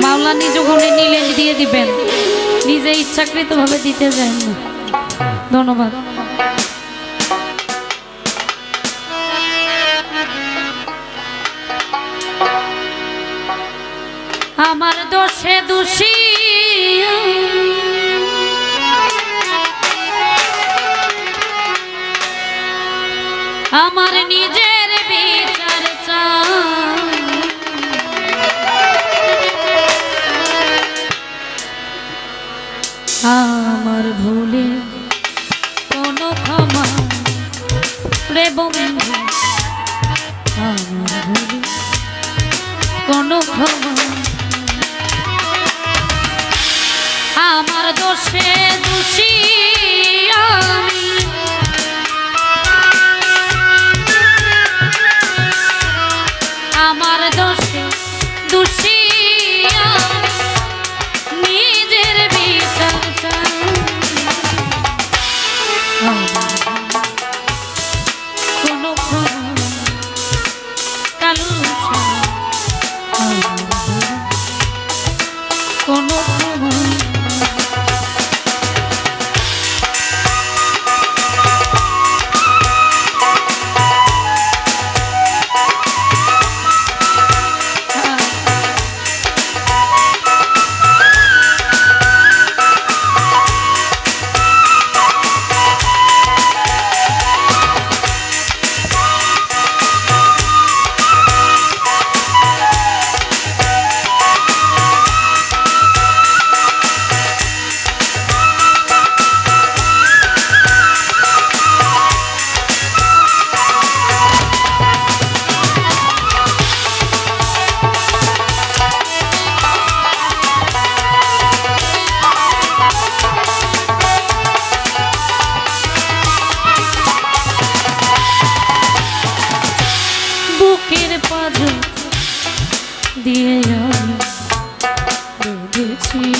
মামলা নিজ গুণে নিলে দিয়ে দিবেন। নিজে ইচ্ছাকৃত ভাবে দিতে যান না ধন্যবাদ। আমার দোষে দোষী। আমার নিজে এবং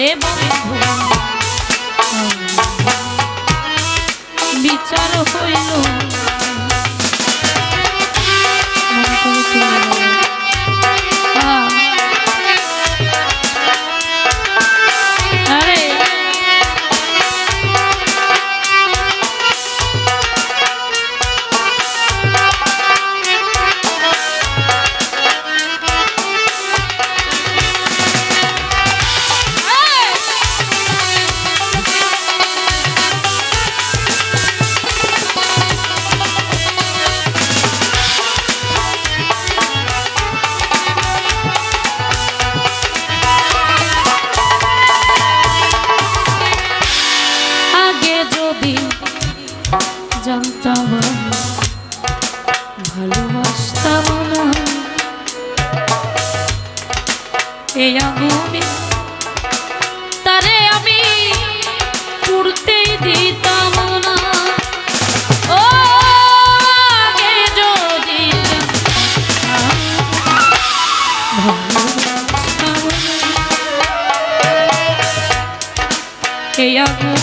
হে বন্ধু বিচার হইল সেই আগুন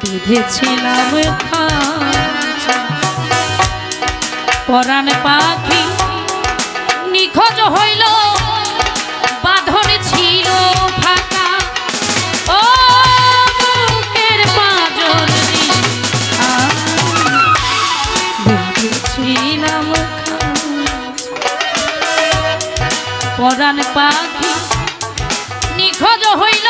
বেঁধেছিলাম পরাণ পাখি নিখোঁজ হইল বাঁধন ছিল পরাণ পাখি নিখোঁজ হইল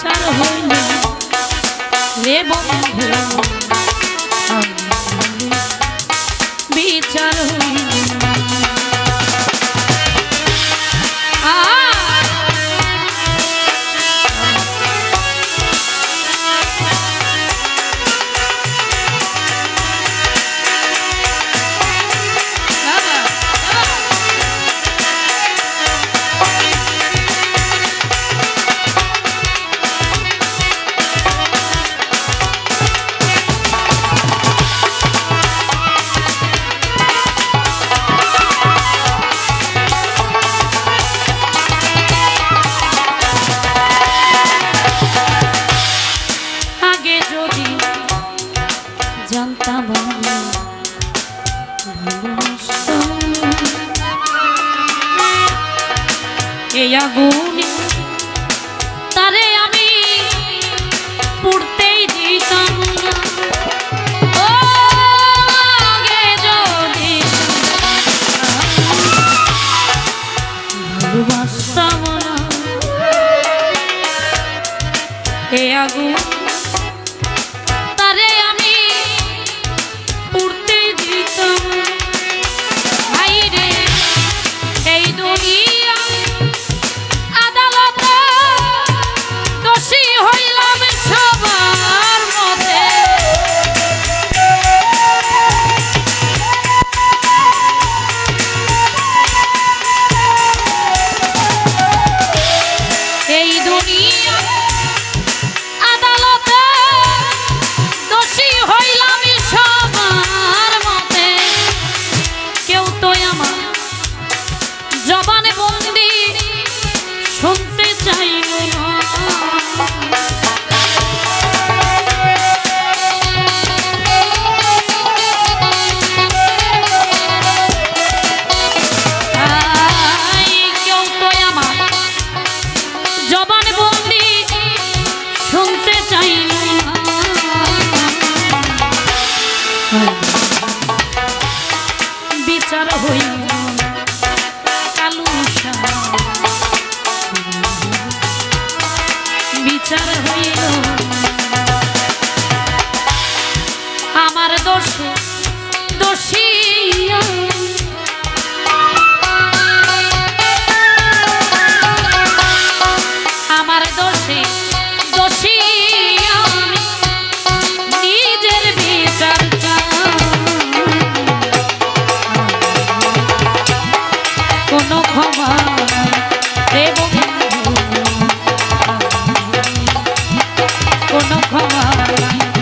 ছাড় হইল রে বন্ধু শুনতে ক্ষমা